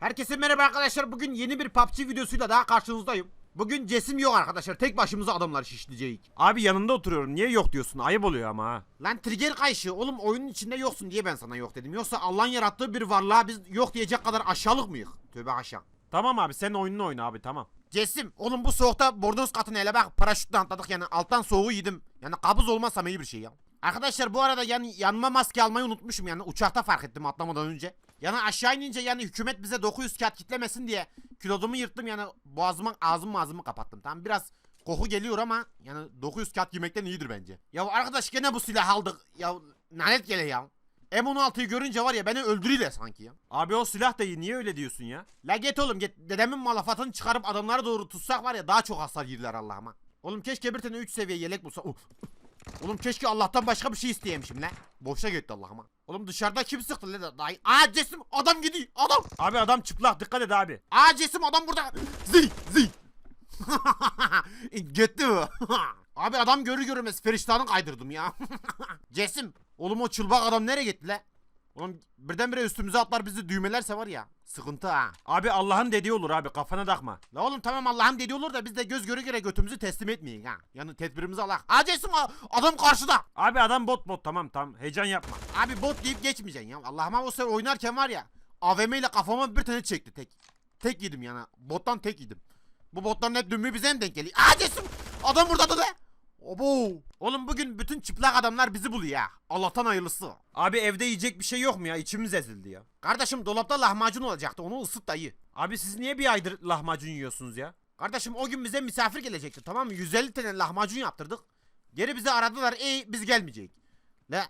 Herkese merhaba arkadaşlar. Bugün yeni bir PUBG videosuyla daha karşınızdayım. Bugün cesim yok arkadaşlar. Tek başımıza adamlar şişleyecek. Abi yanında oturuyorum. Niye yok diyorsun? Ayıp oluyor ama ha. Lan trigger kayışı. Oğlum oyunun içinde yoksun diye ben sana yok dedim. Yoksa Allah'ın yarattığı bir varlığa biz yok diyecek kadar aşağılık mıyık? Tövbe aşağı. Tamam abi sen oyununu oyna abi tamam. Cesim oğlum bu soğukta bornoz katını ele bak paraşütle atladık yani alttan soğuğu yedim. Yani kabız olmazsam iyi bir şey ya. Arkadaşlar bu arada yani yanma maske almayı unutmuşum yani uçakta fark ettim atlamadan önce. Yani aşağı inince yani hükümet bize 900 kağıt kitlemesin diye kilodumu yırttım yani boğazıma ağzım ağzımı kapattım. Tamam biraz koku geliyor ama yani 900 kağıt yemekten iyidir bence. Ya arkadaş gene bu silah aldık. Ya lanet gele ya. M16'yı görünce var ya beni öldürüyle sanki ya. Abi o silah da iyi. Niye öyle diyorsun ya? La git oğlum git. Dedemin malafatını çıkarıp adamlara doğru tutsak var ya daha çok hasar yerler Allah'ıma. Oğlum keşke bir tane 3 seviye yelek bulsa. Uf. Oğlum keşke Allah'tan başka bir şey isteyemişim la. Boşa gitti Allah'ıma. Oğlum dışarıda kim sıktı la dayı? Aa cesim adam gidiyor adam. Abi adam çıplak dikkat et abi. Aa cesim adam burada. Zi zi. Gitti mi? Abi adam görür görmez feriştahını kaydırdım ya. cesim. Oğlum o çılbak adam nereye gitti la? Oğlum birdenbire üstümüze atlar bizi düğmelerse var ya. Sıkıntı ha. Abi Allah'ın dediği olur abi kafana takma. La oğlum tamam Allah'ın dediği olur da biz de göz göre göre götümüzü teslim etmeyin ha. Yani tedbirimizi Allah. Acesim adam karşıda. Abi adam bot bot tamam tamam heyecan yapma. Abi bot deyip geçmeyeceksin ya. Allah'ıma o sefer oynarken var ya. AVM ile kafama bir tane çekti tek. Tek yedim yani. Bottan tek yedim. Bu botların hep dümdüğü bize mi denk geliyor? Acesim adam burada da. Obo. Oğlum bugün bütün çıplak adamlar bizi buluyor ya. Allah'tan hayırlısı. Abi evde yiyecek bir şey yok mu ya? İçimiz ezildi ya. Kardeşim dolapta lahmacun olacaktı. Onu ısıt dayı. Abi siz niye bir aydır lahmacun yiyorsunuz ya? Kardeşim o gün bize misafir gelecekti tamam mı? 150 tane lahmacun yaptırdık. Geri bize aradılar ey biz gelmeyecek. Ne?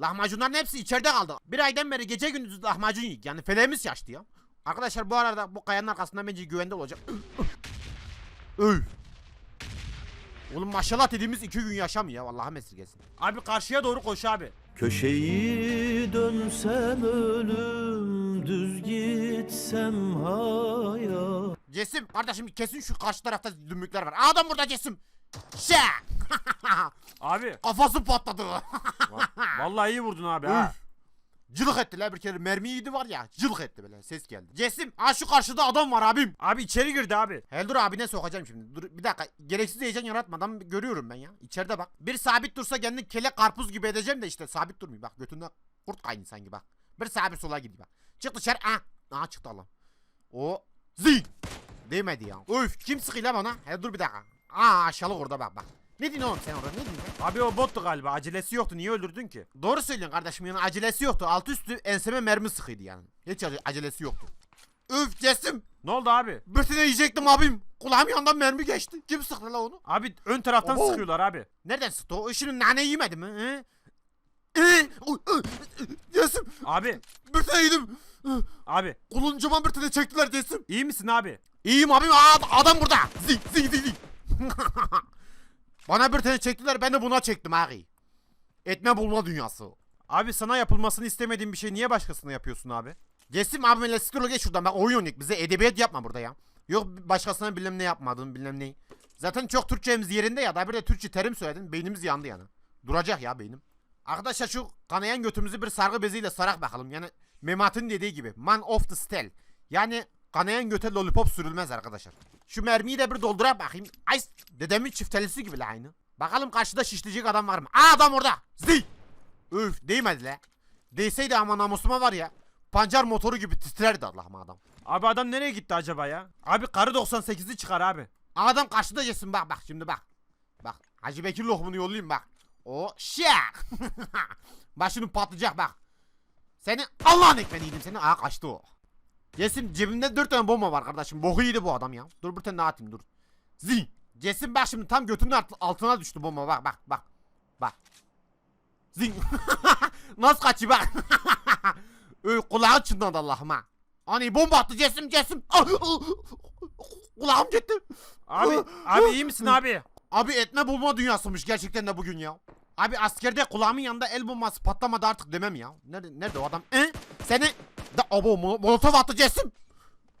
Lahmacunların hepsi içeride kaldı. Bir aydan beri gece gündüz lahmacun yiyik. Yani feleğimiz şaştı ya. Arkadaşlar bu arada bu kayanın arkasında bence güvende olacak. Öy. Oğlum maşallah dediğimiz iki gün yaşam ya. Vallahi esirgesin. Abi karşıya doğru koş abi. Köşeyi dönsem ölüm düz gitsem hayat Cesim kardeşim kesin şu karşı tarafta dümbükler var. Adam burada Cesim. Şak. Abi Kafası patladı. va- vallahi iyi vurdun abi ha. Cılık etti la bir kere mermi yedi var ya cılık etti böyle ses geldi. Cesim aa şu karşıda adam var abim. Abi içeri girdi abi. Heldur abine sokacağım şimdi. Dur bir dakika gereksiz heyecan yaratmadan görüyorum ben ya. İçeride bak. Bir sabit dursa kendini kele karpuz gibi edeceğim de işte sabit durmuyor bak götünde kurt kaynıyor sanki bak. Bir sağa bir sola gidiyor bak. Çık dışarı aa. Aa çıktı Allah. O zi. Değmedi ya. Öf kim sıkıyor lan bana? He dur bir dakika. Aa aşağılık orada bak bak. Ne diyorsun oğlum sen orada ne diyorsun? Abi o bottu galiba. Acelesi yoktu. Niye öldürdün ki? Doğru söylüyorsun kardeşim yani acelesi yoktu. Altı üstü enseme mermi sıkıydı yani. Hiç ace- acelesi yoktu. Üf Cesim. Ne oldu abi? Bir tane yiyecektim abim. Kulağım yandan mermi geçti. Kim sıktı la onu? Abi ön taraftan Oho. sıkıyorlar abi. Nereden sıktı o? Şimdi nane yemedi mi? Oy, Cesim. Abi Bir tane yedim. abi Kuluncuma bir tane çektiler Cesim. iyi misin abi? İyiyim abim. Aa, adam burada. Zi zi zi zi. Bana bir tane çektiler ben de buna çektim abi. Etme bulma dünyası. Abi sana yapılmasını istemediğin bir şey niye başkasına yapıyorsun abi? Cesim abimle siktir geç şuradan bak oyun oynayak bize edebiyat yapma burada ya. Yok başkasına bilmem ne yapmadın bilmem ne. Zaten çok Türkçemiz yerinde ya da bir de Türkçe terim söyledin beynimiz yandı yani. Duracak ya beynim. Arkadaşlar şu kanayan götümüzü bir sargı beziyle sarak bakalım. Yani Memat'ın dediği gibi man of the stell. Yani kanayan göte lollipop sürülmez arkadaşlar. Şu mermiyi de bir doldurak bakayım. Ay dedemin çiftelisi gibi la aynı. Bakalım karşıda şişleyecek adam var mı? Aa adam orada. Zi. Üf değmedi la. Değseydi ama namusuma var ya. Pancar motoru gibi titrerdi Allah'ım adam. Abi adam nereye gitti acaba ya? Abi karı 98'i çıkar abi. Adam karşıda yesin bak bak şimdi bak. Bak Hacı Bekir lohmunu yollayayım bak. O şak. Başını patlayacak bak. Seni Allah'ın ekmeğini yedim seni. Aa kaçtı o. Cesim cebimde dört tane bomba var kardeşim. Boku yedi bu adam ya. Dur bir tane daha atayım dur. Zin. Cesim bak şimdi tam götünün alt- altına düştü bomba bak bak bak. Bak. Zin. Nasıl kaçıyor bak. Öy, kulağı çınladı Allah'ım ha. Hani bomba attı Cesim Cesim. Ah, Kulağım gitti. Abi abi iyi misin abi? Abi etme bulma dünyasıymış gerçekten de bugün ya. Abi askerde kulağımın yanında el bombası patlamadı artık demem ya. Nerede, nerede o adam? E? Seni... Da, abo mo- molotof attı Cesim.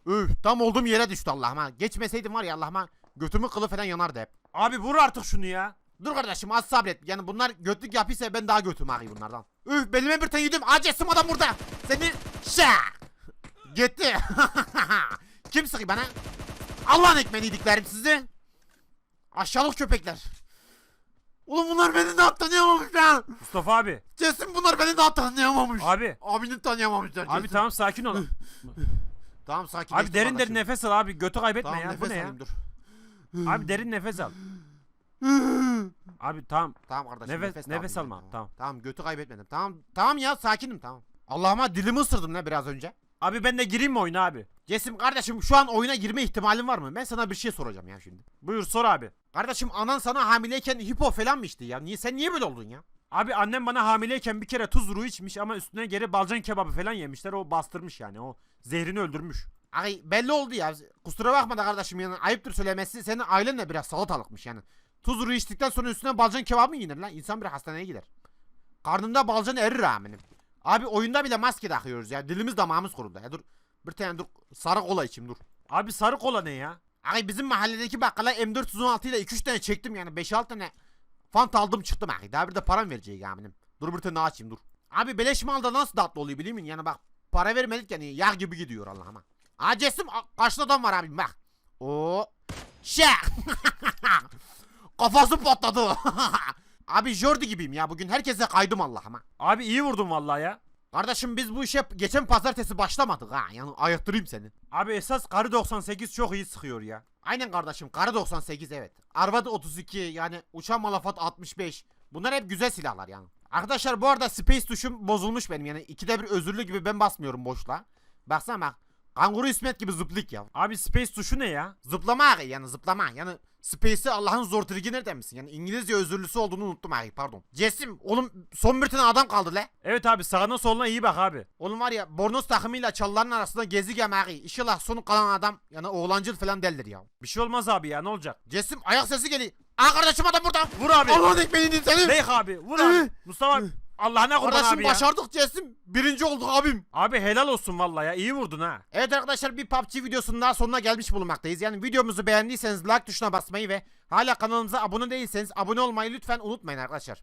Üf tam olduğum yere düştü Allah'ım ha. Geçmeseydim var ya Allah'ım ha. Götümü kılı falan yanardı hep. Abi vur artık şunu ya. Dur kardeşim az sabret. Yani bunlar götlük yapıysa ben daha götüm ağrıyor bunlardan. Üf belime bir tane yedim. Aa Cesim adam burada. Seni... Şak. Gitti. Kim sıkıyor bana? Allah'ın ekmeğini yediklerim sizi. Aşağılık köpekler. Oğlum bunlar beni daha tanıyamamış lan. Mustafa abi. Kesin bunlar beni daha tanıyamamış. Abi. Abini tanıyamamışlar. Abi kesin. tamam sakin ol. Tamam sakin. abi derin derin nefes al abi. Götü kaybetme Tamam ya. nefes Bu ne ya? alayım dur. Abi derin nefes al. Abi tamam. Tamam kardeşim Nefes- nefes, nefes alma, ben, tamam. Tamam götü kaybetmedim. Tamam tamam ya sakinim tamam. Allah'ıma dilimi ısırdım ne biraz önce. Abi ben de gireyim mi oyuna abi? Cesim kardeşim şu an oyuna girme ihtimalin var mı? Ben sana bir şey soracağım ya şimdi. Buyur sor abi. Kardeşim anan sana hamileyken hipo falan mı içti ya? Niye sen niye böyle oldun ya? Abi annem bana hamileyken bir kere tuz ruhu içmiş ama üstüne geri balcan kebabı falan yemişler. O bastırmış yani. O zehrini öldürmüş. Ay belli oldu ya. Kusura bakma da kardeşim yani ayıptır söylemesi. Senin ailen de biraz salatalıkmış yani. Tuzuru içtikten sonra üstüne balcan kebabı mı yenir lan? İnsan bir hastaneye gider. Karnında balcan erir amirim. Abi oyunda bile maske takıyoruz ya. Dilimiz damağımız kurudu ya. Dur. Bir tane dur. Sarı kola içeyim dur. Abi sarı kola ne ya? Ay bizim mahalledeki bakkala M416 ile 2-3 tane çektim yani 5-6 tane fant aldım çıktım abi. Daha bir de param verecek amirim. Dur bir tane daha açayım dur. Abi beleş malda nasıl tatlı oluyor biliyor musun? Yani bak para vermedik yani yağ gibi gidiyor Allah'ıma. Aa Cesim karşıda adam var abim bak. O Şak. Kafası patladı. abi Jordi gibiyim ya bugün herkese kaydım Allah'ıma. Abi iyi vurdun vallahi ya. Kardeşim biz bu işe geçen pazartesi başlamadık ha. Yani ayırttırayım seni. Abi esas karı 98 çok iyi sıkıyor ya. Aynen kardeşim. Karı 98 evet. Arvad 32 yani uçan malafat 65. Bunlar hep güzel silahlar yani. Arkadaşlar bu arada space tuşum bozulmuş benim yani. ikide bir özürlü gibi ben basmıyorum boşluğa. Baksana bak. Kanguru İsmet gibi zıplık ya. Abi space tuşu ne ya? Zıplama abi yani zıplama. Yani Space'i Allah'ın zor trigi nereden misin? Yani İngilizce özürlüsü olduğunu unuttum abi pardon. Cesim oğlum son bir tane adam kaldı le. Evet abi sağına soluna iyi bak abi. Oğlum var ya bornoz takımıyla çalıların arasında gezi gemi İnşallah sonu kalan adam yani oğlancıl falan deldir ya. Bir şey olmaz abi ya ne olacak? Cesim ayak sesi geliyor. Aa kardeşim adam burada. Vur abi. Allah'ın ekmeğini seni. Beyk abi vur abi. Mustafa abi. Allah'ına kurban Kardeşim abi ya. başardık Cesim. Birinci olduk abim. Abi helal olsun vallahi ya iyi vurdun ha. Evet arkadaşlar bir PUBG videosunun daha sonuna gelmiş bulunmaktayız. Yani videomuzu beğendiyseniz like tuşuna basmayı ve hala kanalımıza abone değilseniz abone olmayı lütfen unutmayın arkadaşlar.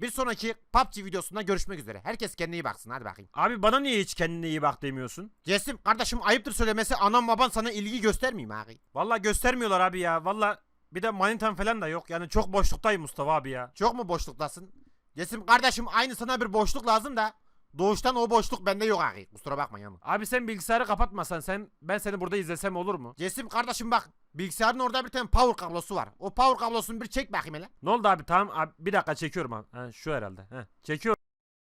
Bir sonraki PUBG videosunda görüşmek üzere. Herkes kendine iyi baksın hadi bakayım. Abi bana niye hiç kendine iyi bak demiyorsun? Cesim kardeşim ayıptır söylemesi anam baban sana ilgi göstermeyeyim abi. Vallahi göstermiyorlar abi ya. Vallahi bir de manitam falan da yok. Yani çok boşluktayım Mustafa abi ya. Çok mu boşluktasın? Cesim kardeşim aynı sana bir boşluk lazım da doğuştan o boşluk bende yok abi. Kusura bakma yani. Abi sen bilgisayarı kapatmasan sen ben seni burada izlesem olur mu? Cesim kardeşim bak bilgisayarın orada bir tane power kablosu var. O power kablosunu bir çek bakayım hele. Ne oldu abi tamam abi bir dakika çekiyorum abi. Ha, şu herhalde. Ha, çekiyorum.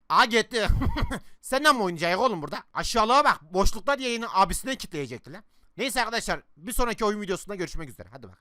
Aa gitti. Senden mi oynayacak oğlum burada? Aşağılığa bak. Boşlukta diye yine abisine kitleyecekti lan. Neyse arkadaşlar bir sonraki oyun videosunda görüşmek üzere. Hadi bak.